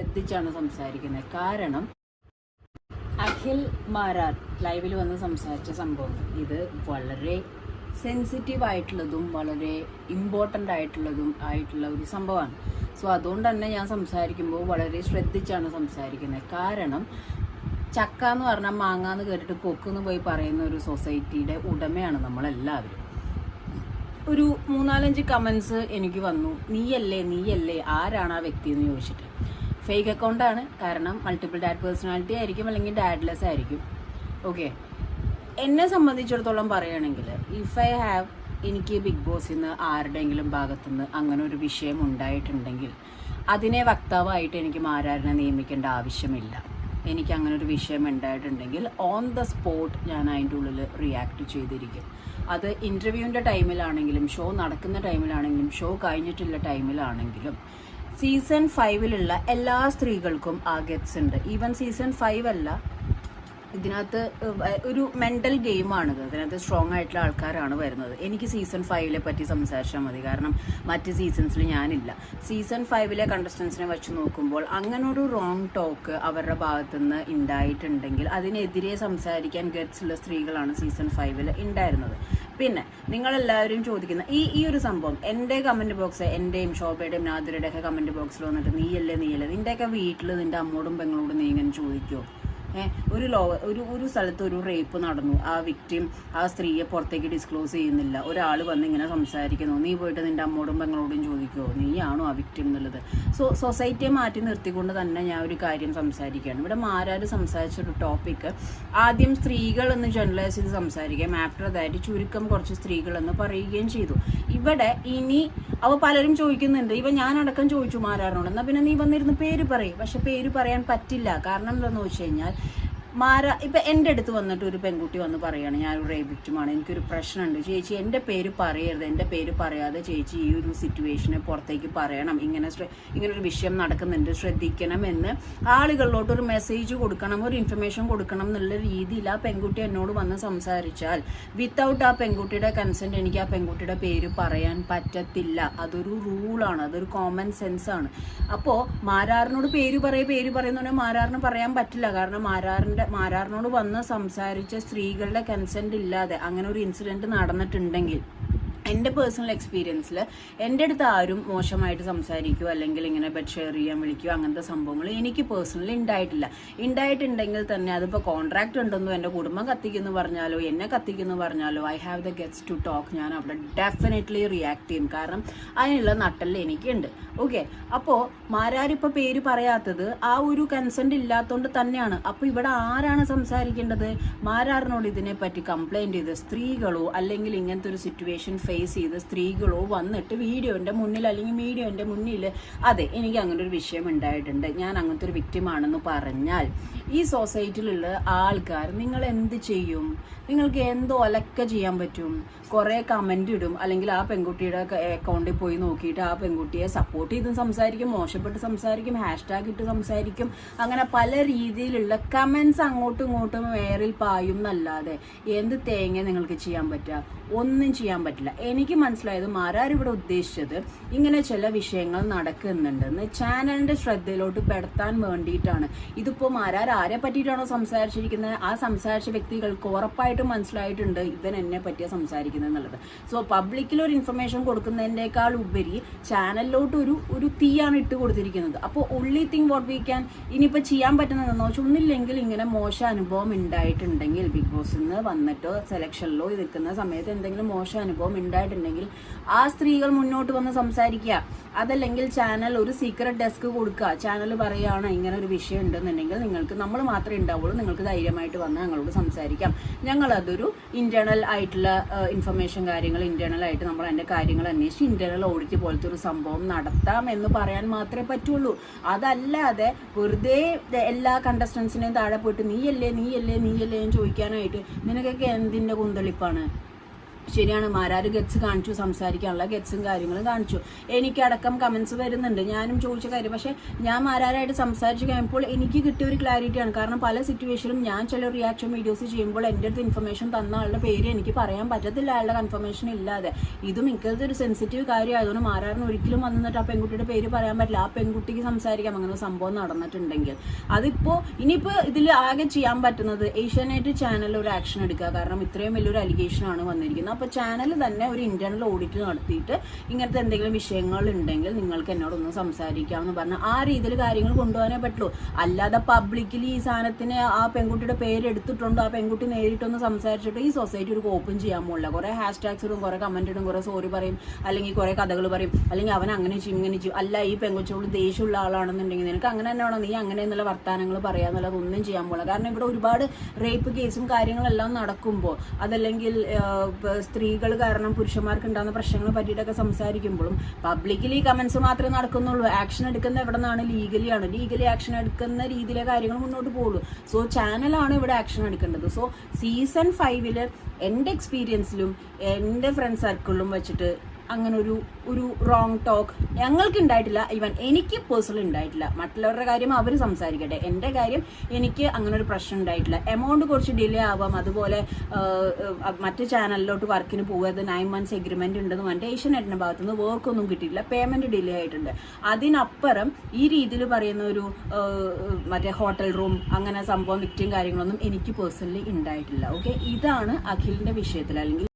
ശ്രദ്ധിച്ചാണ് സംസാരിക്കുന്നത്. കാരണം അഖിൽ മാരാർ ലൈവിൽ വന്ന് സംസാരിച്ച സംഭവം. ഇത് വളരെ സെൻസിറ്റീവ് ആയിട്ടുള്ളതും വളരെ ഇമ്പോർട്ടന്റ് ആയിട്ടുള്ളതും ആയിട്ടുള്ള ഒരു സംഭവമാണ്. സോ അതുകൊണ്ട് തന്നെ ഞാൻ സംസാരിക്കുമ്പോൾ വളരെ ശ്രദ്ധിച്ചാണ് സംസാരിക്കുന്നത്. കാരണം ചക്ക എന്ന് പറഞ്ഞാൽ മാങ്ങ എന്ന് കേട്ടിട്ട് കൊക്കെന്ന് പോയി പറയുന്ന ഒരു സൊസൈറ്റിയുടെ ഉടമയാണ് നമ്മളെല്ലാവരും. ഒരു മൂന്നാലഞ്ച് കമൻസ് എനിക്ക് വന്നു. നീയല്ലേ നീയല്ലേ ആരാണ് ആ വ്യക്തി എന്ന് ചോദിച്ചിട്ട്. ഫേക്ക് അക്കൗണ്ടാണ് കാരണം മൾട്ടിപ്പിൾ ഡാഡ് പേഴ്സണാലിറ്റി ആയിരിക്കും അല്ലെങ്കിൽ ഡാഡ്ലെസ് ആയിരിക്കും. ഓക്കെ എന്നെ സംബന്ധിച്ചിടത്തോളം പറയുകയാണെങ്കിൽ ഇഫ് ഐ ഹാവ് എനിക്ക് ബിഗ് ബോസിൽ നിന്ന് ആരുടെയെങ്കിലും ഭാഗത്തുനിന്ന് അങ്ങനെ ഒരു വിഷയം ഉണ്ടായിട്ടുണ്ടെങ്കിൽ അതിനെ വക്താവായിട്ട് എനിക്ക് മാരാരനെ നിയമിക്കേണ്ട ആവശ്യമില്ല. എനിക്ക് അങ്ങനെ ഒരു വിഷയം ഉണ്ടായിട്ടുണ്ടെങ്കിൽ ഓൺ ദ സ്പോട്ട് ഞാൻ അതിന്റെ ഉള്ളിൽ റിയാക്ട് ചെയ്തിരിക്കും. അത് ഇന്റർവ്യൂവിന്റെ ടൈമിലാണെങ്കിലും ഷോ നടക്കുന്ന ടൈമിലാണെങ്കിലും ഷോ കഴിഞ്ഞിട്ടുള്ള ടൈമിലാണെങ്കിലും സീസൺ ഫൈവിലുള്ള എല്ലാ സ്ത്രീകൾക്കും ആ ഗെറ്റ്സ് ഉണ്ട്. ഈവൻ സീസൺ ഫൈവ് അല്ല ഇതിനകത്ത് ഒരു മെന്റൽ ഗെയിമാണിത് ഇതിനകത്ത് സ്ട്രോങ് ആയിട്ടുള്ള ആൾക്കാരാണ് വരുന്നത്. എനിക്ക് സീസൺ ഫൈവിലെ പറ്റി സംസാരിച്ചാൽ മതി. കാരണം മറ്റ് സീസൺസിൽ ഞാനില്ല. സീസൺ ഫൈവിലെ കണ്ടസ്റ്റൻസിനെ വെച്ച് നോക്കുമ്പോൾ അങ്ങനെ ഒരു റോങ് ടോക്ക് അവരുടെ ഭാഗത്തു നിന്ന് ഉണ്ടായിട്ടുണ്ടെങ്കിൽ അതിനെതിരെ സംസാരിക്കാൻ ഗെറ്റ്സ് ഉള്ള സ്ത്രീകളാണ് സീസൺ ഫൈവിൽ ഉണ്ടായിരുന്നത്. പിന്നെ നിങ്ങളെല്ലാവരും ചോദിക്കുന്ന ഈ ഈ ഒരു സംഭവം എന്റെ കമന്റ് ബോക്സ് എന്റെയും ശോഭയുടെയും നാദിരയുടെ ഒക്കെ കമന്റ് ബോക്സിൽ വന്നിട്ട് നീയല്ലേ നീയല്ലേ നിന്റെയൊക്കെ വീട്ടിൽ നിന്റെ അമ്മോടും പെങ്ങളോടും നീ ഇങ്ങനെ ചോദിക്കുമോ ഒരു ലോ ഒരു ഒരു സ്ഥലത്ത് ഒരു റേപ്പ് നടന്നു. ആ വിക്ടിം ആ സ്ത്രീയെ പുറത്തേക്ക് ഡിസ്ക്ലോസ് ചെയ്യുന്നില്ല. ഒരാൾ വന്ന് ഇങ്ങനെ സംസാരിക്കുന്നു. നീ പോയിട്ട് നിന്റെ അമ്മോടും പെങ്ങളോടും ചോദിക്കുമോ നീയാണോ ആ വിക്ടിം എന്നുള്ളത്? സോ സൊസൈറ്റിയെ മാറ്റി നിർത്തിക്കൊണ്ട് തന്നെ ഞാൻ ഒരു കാര്യം സംസാരിക്കുകയാണ്. ഇവിടെ മാരാര് സംസാരിച്ചൊരു ടോപ്പിക്ക് ആദ്യം സ്ത്രീകൾ എന്ന് ജനറലൈസ് ചെയ്ത് സംസാരിക്കുകയും ആഫ്റ്റർ ദാറ്റ് ചുരുക്കം കുറച്ച് സ്ത്രീകളെന്ന് പറയുകയും ചെയ്തു. ഇവിടെ ഇനി അവ പലരും ചോദിക്കുന്നുണ്ട്. ഇവ ഞാനടക്കം ചോദിച്ചു മാരാറിനോട് എന്നാൽ പിന്നെ നീ വന്നിരുന്ന് പേര് പറയും. പക്ഷെ പേര് പറയാൻ പറ്റില്ല. കാരണം എന്താണെന്ന് വെച്ച് കഴിഞ്ഞാൽ മാര ഇപ്പം എന്റെ അടുത്ത് വന്നിട്ട് ഒരു പെൺകുട്ടി വന്ന് ഞാൻ ഒരു റേപ്പ് വിക്റ്റിമാണ് എനിക്കൊരു പ്രശ്നമുണ്ട്. ചേച്ചി എന്റെ പേര് പറയരുത്. എന്റെ പേര് പറയാതെ ചേച്ചി ഈ ഒരു സിറ്റുവേഷനെ പുറത്തേക്ക് പറയണം. ഇങ്ങനെ ഇങ്ങനെ ഒരു വിഷയം നടക്കുന്നുണ്ട്. ശ്രദ്ധിക്കണം എന്ന് ആളുകളിലോട്ട് ഒരു മെസ്സേജ് കൊടുക്കണം ഒരു ഇൻഫർമേഷൻ കൊടുക്കണം എന്നുള്ള രീതിയിൽ ആ പെൺകുട്ടി എന്നോട് വന്ന് സംസാരിച്ചാൽ വിത്തൗട്ട് ആ പെൺകുട്ടിയുടെ കൺസെന്റ് എനിക്ക് ആ പെൺകുട്ടിയുടെ പേര് പറയാൻ പറ്റത്തില്ല. അതൊരു റൂളാണ് അതൊരു കോമൺ സെൻസ് ആണ്. അപ്പോൾ മാരാറിനോട് പേര് പറയ പേര് പറയുന്ന മാരാറിന് പറയാൻ പറ്റില്ല. കാരണം മാരാറിന്റെ മാരാറിനോട് വന്ന് സംസാരിച്ച സ്ത്രീകളുടെ കൺസെന്റ് ഇല്ലാതെ അങ്ങനെ ഒരു ഇൻസിഡന്റ് നടന്നിട്ടുണ്ടെങ്കിൽ എന്റെ പേഴ്സണൽ എക്സ്പീരിയൻസിൽ എന്റെ അടുത്ത് ആരും മോശമായിട്ട് സംസാരിക്കുകയോ അല്ലെങ്കിൽ ഇങ്ങനെ ബെഡ് ഷെയർ ചെയ്യാൻ വിളിക്കുകയോ അങ്ങനത്തെ സംഭവങ്ങൾ എനിക്ക് പേഴ്സണലി ഉണ്ടായിട്ടില്ല ഉണ്ടായിട്ടുണ്ടെങ്കിൽ തന്നെ അതിപ്പോൾ കോൺട്രാക്ട് ഉണ്ടെന്നോ എന്റെ കുടുംബം കത്തിക്കുന്നു പറഞ്ഞാലോ എന്നെ കത്തിക്കുന്നു പറഞ്ഞാലോ I have the guts to talk ഞാൻ അവിടെ ഡെഫിനറ്റ്ലി റിയാക്ട് ചെയ്യും. കാരണം അതിനുള്ള നട്ടൽ എനിക്കുണ്ട്. ഓക്കെ അപ്പോൾ മാരാരിപ്പോൾ പേര് പറയാത്തത് ആ ഒരു കൺസെന്റ് ഇല്ലാത്തതുകൊണ്ട് തന്നെയാണ്. അപ്പോൾ ഇവിടെ ആരാണ് സംസാരിക്കേണ്ടത്? മാരാറിനോട് ഇതിനെപ്പറ്റി കംപ്ലൈന്റ് ചെയ്ത് സ്ത്രീകളോ അല്ലെങ്കിൽ ഇങ്ങനത്തെ ഒരു സിറ്റുവേഷൻ ഫേസ് ചെയ്ത് സ്ത്രീകളോ വന്നിട്ട് വീഡിയോന്റെ മുന്നിൽ അല്ലെങ്കിൽ മീഡിയോന്റെ മുന്നിൽ. അതെ എനിക്ക് അങ്ങനെ ഒരു വിഷയം ഉണ്ടായിട്ടുണ്ട്. ഞാൻ അങ്ങനത്തെ ഒരു വിക്റ്റിമാണെന്ന് പറഞ്ഞാൽ ഈ സൊസൈറ്റിയിലുള്ള ആൾക്കാർ നിങ്ങൾ എന്ത് ചെയ്യും? നിങ്ങൾക്ക് എന്തോ ഒലക്ക ചെയ്യാൻ പറ്റും. കുറേ കമന്റ് ഇടും. അല്ലെങ്കിൽ ആ പെൺകുട്ടിയുടെ അക്കൗണ്ടിൽ പോയി നോക്കിയിട്ട് ആ പെൺകുട്ടിയെ സപ്പോർട്ട് ചെയ്ത് സംസാരിക്കും. മോശപ്പെട്ട് സംസാരിക്കും. ഹാഷ്ടാഗ് ഇട്ട് സംസാരിക്കും. അങ്ങനെ പല രീതിയിലുള്ള കമന്റ്സ് അങ്ങോട്ടും ഇങ്ങോട്ടും വേറിൽ പായും എന്നല്ലാതെ എന്ത് തേങ്ങ നിങ്ങൾക്ക് ചെയ്യാൻ പറ്റുക? ഒന്നും ചെയ്യാൻ പറ്റില്ല. എനിക്ക് മനസ്സിലായത് മാരാരിവിടെ ഉദ്ദേശിച്ചത്? ഇങ്ങനെ ചില വിഷയങ്ങൾ നടക്കുന്നുണ്ടെന്ന് ചാനലിന്റെ ശ്രദ്ധയിലോട്ട് പെടുത്താൻ വേണ്ടിയിട്ടാണ്. ഇതിപ്പോൾ മാരാർ ആരെ പറ്റിയിട്ടാണോ സംസാരിച്ചിരിക്കുന്നത്? ആ സംസാരിച്ച വ്യക്തികൾക്ക് ഉറപ്പായിട്ടും മനസ്സിലായിട്ടുണ്ട് ഇവൻ എന്നെ പറ്റിയ സംസാരിക്കുന്നത് എന്നുള്ളത്. സോ പബ്ലിക്കിൽ ഒരു ഇൻഫർമേഷൻ കൊടുക്കുന്നതിനേക്കാൾ ഉപരി ചാനലിലോട്ട് ഒരു ഒരു തീയാണ് ഇട്ട് കൊടുത്തിരിക്കുന്നത്. അപ്പോൾ ഉള്ളി തിങ് വാട്ട് വി ക്യാൻ ഇനിയിപ്പോൾ ചെയ്യാൻ പറ്റുന്നതെന്ന് വെച്ചാൽ ഒന്നില്ലെങ്കിൽ ഇങ്ങനെ മോശം അനുഭവം ഉണ്ടായിട്ടുണ്ടെങ്കിൽ ബിഗ് ബോസിൽ നിന്ന് വന്നിട്ടോ സെലക്ഷനിലോ നിൽക്കുന്ന സമയത്ത് എന്തെങ്കിലും മോശം അനുഭവം ഉണ്ടായിട്ടുണ്ടെങ്കിൽ ആ സ്ത്രീകൾ മുന്നോട്ട് വന്ന് സംസാരിക്കുക. അതല്ലെങ്കിൽ ചാനൽ ഒരു സീക്രട്ട് ഡെസ്ക് കൊടുക്കുക. ചാനൽ പറയുകയാണ് ഇങ്ങനെ ഒരു വിഷയം ഉണ്ടെന്നുണ്ടെങ്കിൽ നിങ്ങൾക്ക് നമ്മൾ മാത്രമേ ഉണ്ടാവുള്ളൂ. നിങ്ങൾക്ക് ധൈര്യമായിട്ട് വന്ന് ഞങ്ങളോട് സംസാരിക്കാം. ഞങ്ങൾ അതൊരു ഇന്റേണൽ ആയിട്ടുള്ള ഇൻഫർമേഷൻ കാര്യങ്ങൾ ഇന്റേണൽ ആയിട്ട് നമ്മൾ അതിന്റെ കാര്യങ്ങൾ അന്വേഷിച്ച് ഇന്റേണൽ ഓഡിറ്റ് പോലത്തെ ഒരു സംഭവം നടത്താം എന്ന് പറയാൻ മാത്രമേ പറ്റുള്ളൂ. അതല്ലാതെ വെറുതെ എല്ലാ കണ്ടസ്റ്റൻസിനെയും താഴെ പോയിട്ട് നീയല്ലേ നീയല്ലേ നീയല്ലേ എന്ന് ചോദിക്കാനായിട്ട് നിനക്കൊക്കെ എന്തിന്റെ കുന്തളിപ്പാണ്? ശരിയാണ് മാരാര് ഗെറ്റ്സ് കാണിച്ചു സംസാരിക്കാനുള്ള ഗെറ്റ്സും കാര്യങ്ങളും കാണിച്ചു. എനിക്കടക്കം കമൻസ് വരുന്നുണ്ട്. ഞാനും ചോദിച്ച കാര്യം പക്ഷേ ഞാൻ മാരാരായിട്ട് സംസാരിച്ച് കഴിയുമ്പോൾ എനിക്ക് കിട്ടിയ ഒരു ക്ലാരിറ്റിയാണ് കാരണം പല സിറ്റുവേഷനിലും ഞാൻ ചില റിയാക്ഷൻ വീഡിയോസ് ചെയ്യുമ്പോൾ എന്റെ അടുത്ത് ഇൻഫർമേഷൻ തന്ന ആളുടെ പേര് എനിക്ക് പറയാൻ പറ്റത്തില്ല. അയാളുടെ കൺഫർമേഷൻ ഇല്ലാതെ. ഇതും എനിക്കത് ഒരു സെൻസിറ്റീവ് കാര്യമായതുകൊണ്ട് മാരാറിന് ഒരിക്കലും വന്നിട്ട് ആ പെൺകുട്ടിയുടെ പേര് പറയാൻ പറ്റില്ല. ആ പെൺകുട്ടിക്ക് സംസാരിക്കാം. അങ്ങനെ സംഭവം നടന്നിട്ടുണ്ടെങ്കിൽ. അതിപ്പോ ഇനിയിപ്പോ ഇതിൽ ആകെ ചെയ്യാൻ പറ്റുന്നത് ഏഷ്യാനെറ്റ് ചാനലിൽ ഒരു ആക്ഷൻ എടുക്കുക. കാരണം ഇത്രയും വലിയൊരു അലിഗേഷൻ ആണ് വന്നിരിക്കുന്നത് അപ്പൊ ചാനൽ തന്നെ ഒരു ഇന്റേണൽ ഓഡിറ്റ് നടത്തിയിട്ട് ഇങ്ങനത്തെ എന്തെങ്കിലും വിഷയങ്ങൾ ഉണ്ടെങ്കിൽ നിങ്ങൾക്ക് എന്നോടൊന്ന് സംസാരിക്കാമെന്ന് പറഞ്ഞാൽ ആ രീതിയിൽ കാര്യങ്ങൾ കൊണ്ടുപോകാനേ പറ്റുള്ളൂ അല്ലാതെ പബ്ലിക്കലി ഈ സാധനത്തിന് ആ പെൺകുട്ടിയുടെ പേര് എടുത്തിട്ടുണ്ടോ ആ പെൺകുട്ടി നേരിട്ടൊന്ന് സംസാരിച്ചിട്ട് ഈ സൊസൈറ്റി ഒരു കോപ്പും ചെയ്യാൻ പോകില്ല കുറേ ഹാഷ് ടാഗ്സ് ഇടും കുറേ കമന്റ് ഇടും കുറെ സോറി പറയും അല്ലെങ്കിൽ കുറേ കഥകൾ പറയും അല്ലെങ്കിൽ അവൻ അങ്ങനെ ചെയ്യും ഇങ്ങനെ ചെയ്യും. അല്ല ഈ പെൺകുട്ടിയോട് ദേഷ്യമുള്ള ആളാണെന്നുണ്ടെങ്കിൽ നിനക്ക് അങ്ങനെ തന്നെയാണോ നീ അങ്ങനെ എന്നുള്ള വർത്താനങ്ങൾ പറയാന്നുള്ളത് ഒന്നും ചെയ്യാൻ പോകില്ല കാരണം ഇവിടെ ഒരുപാട് റേപ്പ് കേസും കാര്യങ്ങളെല്ലാം നടക്കുമ്പോൾ അതല്ലെങ്കിൽ സ്ത്രീകൾ കാരണം പുരുഷന്മാർക്ക് ഉണ്ടാകുന്ന പ്രശ്നങ്ങളെ പറ്റിയിട്ടൊക്കെ സംസാരിക്കുമ്പോഴും പബ്ലിക്കലി കമന്റ്സ് മാത്രമേ നടക്കുന്നുള്ളൂ. ആക്ഷൻ എടുക്കുന്ന എവിടെ നിന്നാണ്? ലീഗലി ആണ്. ലീഗലി ആക്ഷൻ എടുക്കുന്ന രീതിയിലെ കാര്യങ്ങൾ മുന്നോട്ട് പോകുള്ളൂ. സോ ചാനലാണ് ഇവിടെ ആക്ഷൻ എടുക്കേണ്ടത്. സോ സീസൺ ഫൈവിൽ എന്റെ എക്സ്പീരിയൻസിലും എന്റെ ഫ്രണ്ട് സർക്കിളിലും വെച്ചിട്ട് അങ്ങനെ ഒരു ഒരു റോങ് ടോക്ക് ഞങ്ങൾക്ക് ഉണ്ടായിട്ടില്ല ഈവൻ എനിക്ക് പേഴ്സണലി ഉണ്ടായിട്ടില്ല. മറ്റുള്ളവരുടെ കാര്യം അവർ സംസാരിക്കട്ടെ. എന്റെ കാര്യം എനിക്ക് അങ്ങനെ ഒരു പ്രശ്നം ഉണ്ടായിട്ടില്ല. എമൗണ്ട് കുറച്ച് ഡിലേ ആവാം. അതുപോലെ മറ്റു ചാനലിലോട്ട് വർക്കിന് പോകുക നയൻ മന്ത്സ് എഗ്രിമെന്റ് ഉണ്ടെന്ന് പറഞ്ഞിട്ട് ഏഷ്യനെറ്റിന്റെ ഭാഗത്തു ഭാഗത്തുനിന്ന് വർക്ക് ഒന്നും കിട്ടിയിട്ടില്ല. പേയ്മെന്റ് ഡിലേ ആയിട്ടുണ്ട്. അതിനപ്പുറം ഈ രീതിയിൽ പറയുന്ന ഒരു മറ്റേ ഹോട്ടൽ റൂം അങ്ങനെ സംഭവം വിറ്റും കാര്യങ്ങളൊന്നും എനിക്ക് പേഴ്സണലി ഉണ്ടായിട്ടില്ല. ഓക്കെ ഇതാണ് അഖിലിന്റെ വിഷയത്തിൽ. അല്ലെങ്കിൽ